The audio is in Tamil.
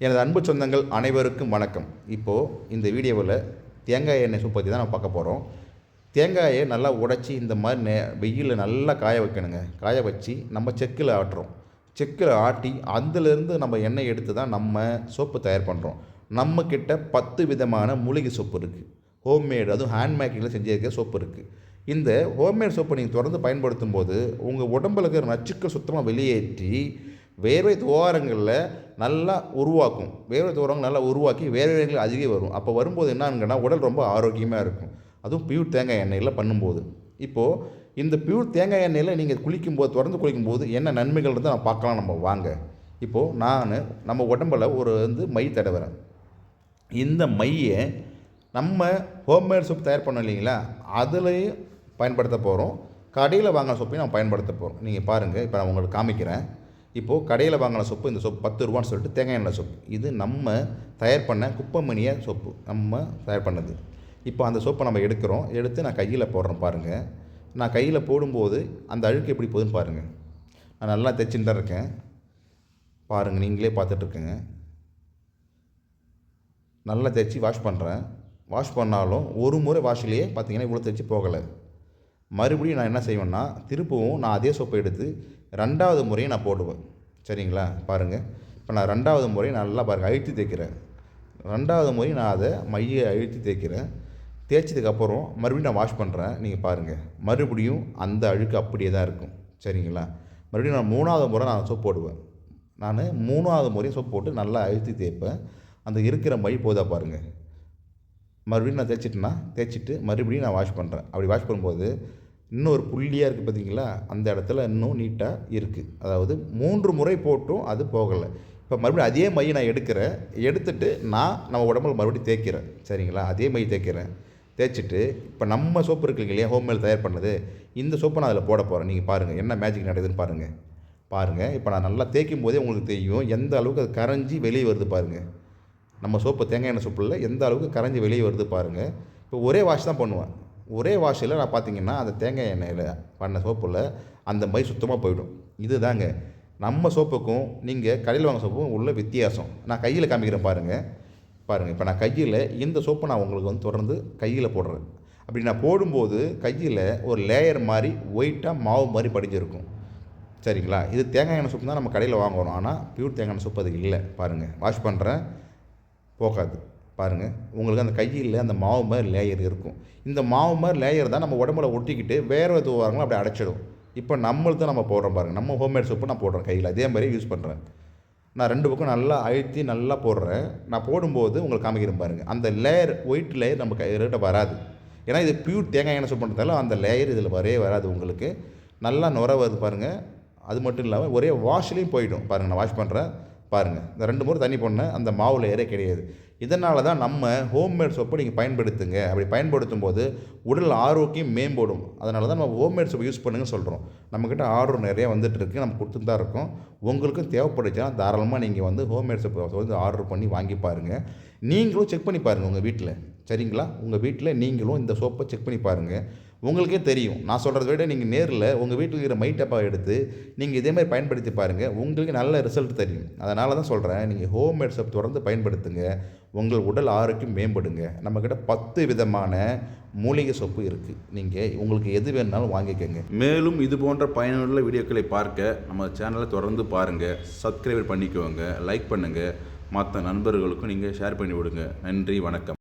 எனது அன்பு சொந்தங்கள் அனைவருக்கும் வணக்கம். இப்போது இந்த வீடியோவில் தேங்காய் எண்ணெய் சூப் பற்றி தான் நம்ம பார்க்க போகிறோம் தேங்காயை நல்லா உடைச்சி இந்த மாதிரி நே வெயிலில் நல்லா காய வைக்கணுங்க. காய வச்சு நம்ம செக்கில் ஆட்டுறோம். செக்கில் ஆட்டி அதுலேருந்து நம்ம எண்ணெய் எடுத்து தான் நம்ம சோப்பு தயார் பண்ணுறோம் நம்மக்கிட்ட பத்து விதமான மூலிகை சோப்பு இருக்குது ஹோம்மேடு அதுவும் ஹேண்ட் மேக்கிங்கில் செஞ்சிருக்க சோப்பு இருக்குது இந்த ஹோம்மேட் சோப்பை நீங்கள் தொடர்ந்து பயன்படுத்தும் போது உங்கள் உடம்புல இருக்கிற நச்சுக்கள் சுத்தமாக வெளியேற்றி வேர்வை துவாரங்களில் நல்லா உருவாக்கும். வேர்வை துவாரங்கள் நல்லா உருவாக்கி வேர்வைகள் அதிகம் வரும். அப்போ வரும்போது என்னங்கன்னா உடல் ரொம்ப ஆரோக்கியமாக இருக்கும். அதுவும் பியூர் தேங்காய் எண்ணெயில் பண்ணும்போது. இப்போது இந்த பியூர் தேங்காய் எண்ணெயில் நீங்கள் குளிக்கும்போது தொடர்ந்து குளிக்கும்போது என்ன நன்மைகள் இருந்தால் நான் பார்க்கலாம். நம்ம வாங்க. இப்போது நான் நம்ம உடம்புல ஒரு வந்து மை தடவுறேன். இந்த மையை நம்ம ஹோம்மேட் சோப் தயார் பண்ணோம் இல்லைங்களா? அதுலேயும் பயன்படுத்த போகிறோம். கடையில் வாங்கின சோப்பையும் நம்ம பயன்படுத்த போகிறோம். நீங்கள் பாருங்கள் இப்போ நான் உங்களுக்கு காமிக்கிறேன். இப்போது கடையில் வாங்கின சோப்பு இந்த சோப்பு பத்து ரூபான்னு சொல்லிட்டு தேங்காய் எண்ணெய் சோப்பு. இது நம்ம தயார் பண்ண குப்பமணிய சோப்பு. நம்ம தயார் பண்ணது. இப்போ அந்த சோப்பை நம்ம எடுக்கிறோம். எடுத்து நான் கையில் போடுறேன் பாருங்கள் நான் கையில் போடும்போது அந்த அழுக்கு எப்படி போகுதுன்னு பாருங்கள் நான் நல்லா தைச்சின்னு தான் இருக்கேன். பாருங்கள் நீங்களே பார்த்துட்ருக்கேங்க நல்லா தைச்சி வாஷ் பண்ணுறேன் வாஷ் பண்ணாலும் ஒரு முறை வாஷ்லேயே பார்த்தீங்கன்னா இவ்வளோ தைச்சி போகலை. மறுபடியும் நான் என்ன செய்வேன்னா திருப்பவும் நான் அதே சோப்பை எடுத்து ரெண்டாவது முறையும் நான் போடுவேன். சரிங்களா? பாருங்கள் இப்போ நான் ரெண்டாவது முறை நல்லா பாருங்கள் அழுத்தி தேய்க்கிறேன். ரெண்டாவது முறை நான் அதை மையை அழுத்தி தேய்க்கிறேன். தேய்ச்சதுக்கப்புறம் மறுபடியும் நான் வாஷ் பண்ணுறேன் நீங்கள் பாருங்கள் மறுபடியும் அந்த அழுக்கு அப்படியே தான் இருக்கும். சரிங்களா? மறுபடியும் நான் மூணாவது முறை நான் சோப் போடுவேன். நான் மூணாவது முறையும் சோப் போட்டு நல்லா அழுத்தி தேய்ப்பேன். அந்த இருக்கிற மை போதா பாருங்கள் மறுபடியும் நான் தேய்ச்சிட்டேன்னா தேய்ச்சிட்டு மறுபடியும் நான் வாஷ் பண்ணுறேன் அப்படி வாஷ் பண்ணும்போது இன்னொரு புள்ளியாக இருக்குது பார்த்தீங்களா அந்த இடத்துல இன்னும் நீட்டாக இருக்குது அதாவது மூன்று முறை போட்டும் அது போகலை. இப்போ மறுபடியும் அதே மையை நான் எடுக்கிறேன். எடுத்துட்டு நான் நம்ம உடம்புல மறுபடியும் தேய்க்கிறேன். சரிங்களா? அதே மை தேய்க்கிறேன். தேய்ச்சிட்டு இப்போ நம்ம சோப்பு இருக்குது இல்லையா? ஹோம்மேல் தயார் பண்ணது. இந்த சோப்பை நான் அதில் போட போகிறேன் நீங்கள் பாருங்கள் என்ன மேஜிக் நடக்குதுன்னு பாருங்கள் பாருங்கள் இப்போ நான் நல்லா தேய்க்கும் போதே உங்களுக்கு தெரியும். எந்த அளவுக்கு அது கரைஞ்சி வெளியே வருது பாருங்கள் நம்ம சோப்பு தேங்காய் எண்ணெய் சோப்பில் எந்த அளவுக்கு கரைஞ்சி வெளியே வருது பாருங்கள் இப்போ ஒரே வாஷ் தான் பண்ணுவேன். ஒரே வாஷில் நான் பார்த்தீங்கன்னா அந்த தேங்காய் எண்ணெயில் பண்ண சோப்பில் அந்த மை சுத்தமாக போயிடும். இது தாங்க நம்ம சோப்புக்கும் நீங்கள் கடையில் வாங்க சோப்புக்கும் உள்ள வித்தியாசம். நான் கையில் காமிக்கிறேன் பாருங்கள் பாருங்கள் இப்போ நான் கையில் இந்த சோப்பை நான் உங்களுக்கு வந்து தொடர்ந்து கையில் போடுறேன். அப்படி நான் போடும்போது கையில் ஒரு லேயர் மாதிரி ஒயிட்டாக மாவு மாதிரி படிஞ்சிருக்கும். சரிங்களா? இது தேங்காய் எண்ணெய் சோப்பு தான் நம்ம கடையில் வாங்குறோம். ஆனால் பியூர் தேங்காய் எண்ணெய் சோப்பு அது இல்லை. பாருங்கள் வாஷ் பண்ணுறேன் போகாது. பாருங்கள் உங்களுக்கு அந்த கையில் அந்த மாவு மாதிரி லேயர் இருக்கும். இந்த மாவு மாதிரி லேயர் தான் நம்ம உடம்புல ஒட்டிக்கிட்டு வேறு துவாரங்களும் அப்படி அடைச்சிடும். இப்போ நம்மளுக்கு நம்ம போடுறோம் பாருங்கள் நம்ம ஹோம்மேட் சோப்பு நான் போடுறேன் கையில். அதே மாதிரி யூஸ் பண்ணுறேன் நான் ரெண்டு பக்கம் நல்லா அழுத்தி நல்லா போடுறேன். நான் போடும்போது உங்களுக்கு காமிக்கிறேன் பாருங்கள் அந்த லேயர் ஒயிட் லேயர் நம்ம கையிட்ட வராது. ஏன்னா இது பியூர் தேங்காய் எண்ணெய் சோப் பண்ணுறதால அந்த லேயர் இதில் வரவே வராது உங்களுக்கு. நல்லா நுர வருது பாருங்கள் அது மட்டும் இல்லாமல் ஒரே வாஷ்லேயும் போயிடும். பாருங்கள் நான் வாஷ் பண்ணுறேன் பாருங்கள் இந்த ரெண்டு முறை தண்ணி போடணும் அந்த மாவு லேயரே கிடையாது. இதனால தான் நம்ம ஹோம்மேட் சோப்பை நீங்கள் பயன்படுத்துங்க. அப்படி பயன்படுத்தும் போது உடல் ஆரோக்கியம் மேம்படும். அதனால தான் நம்ம ஹோம்மேட் சோப்பை யூஸ் பண்ணுங்கன்னு சொல்கிறோம் நம்மக்கிட்ட ஆர்டர் நிறைய வந்துட்டுருக்கு. நம்ம கொடுத்துட்டு தான் இருக்கோம். உங்களுக்கும் தேவைப்படுச்சுன்னா தாராளமாக நீங்கள் வந்து ஹோம்மேட் சோப்பை வந்து ஆர்டர் பண்ணி வாங்கி பாருங்கள் நீங்களும் செக் பண்ணி பாருங்கள் உங்கள் வீட்டில் சரிங்களா? உங்கள் வீட்டில் நீங்களும் இந்த சோப்பை செக் பண்ணி பாருங்கள் உங்களுக்கே தெரியும். நான் சொல்கிறத விட நீங்கள் நேரில் உங்கள் வீட்டில் இருக்கிற மை டப்பாவை எடுத்து நீங்கள் இதேமாதிரி பயன்படுத்தி பாருங்கள் உங்களுக்கு நல்ல ரிசல்ட் தெரியும். அதனால தான் சொல்கிறேன் நீங்கள் ஹோம் மேட் சோப் தொடர்ந்து பயன்படுத்துங்க. உங்கள் உடல் ஆரோக்கியம் மேம்படுங்க. நம்மக்கிட்ட பத்து விதமான மூலிகை சொப்பு இருக்குது நீங்கள் உங்களுக்கு எது வேணுனாலும் வாங்கிக்கோங்க. மேலும் இது போன்ற பயனுள்ள வீடியோக்களை பார்க்க நம்ம சேனலை தொடர்ந்து பாருங்கள் சப்ஸ்கிரைப் பண்ணிக்கோங்க. லைக் பண்ணுங்கள் மற்ற நண்பர்களுக்கும் நீங்கள் ஷேர் பண்ணி விடுங்க நன்றி வணக்கம்.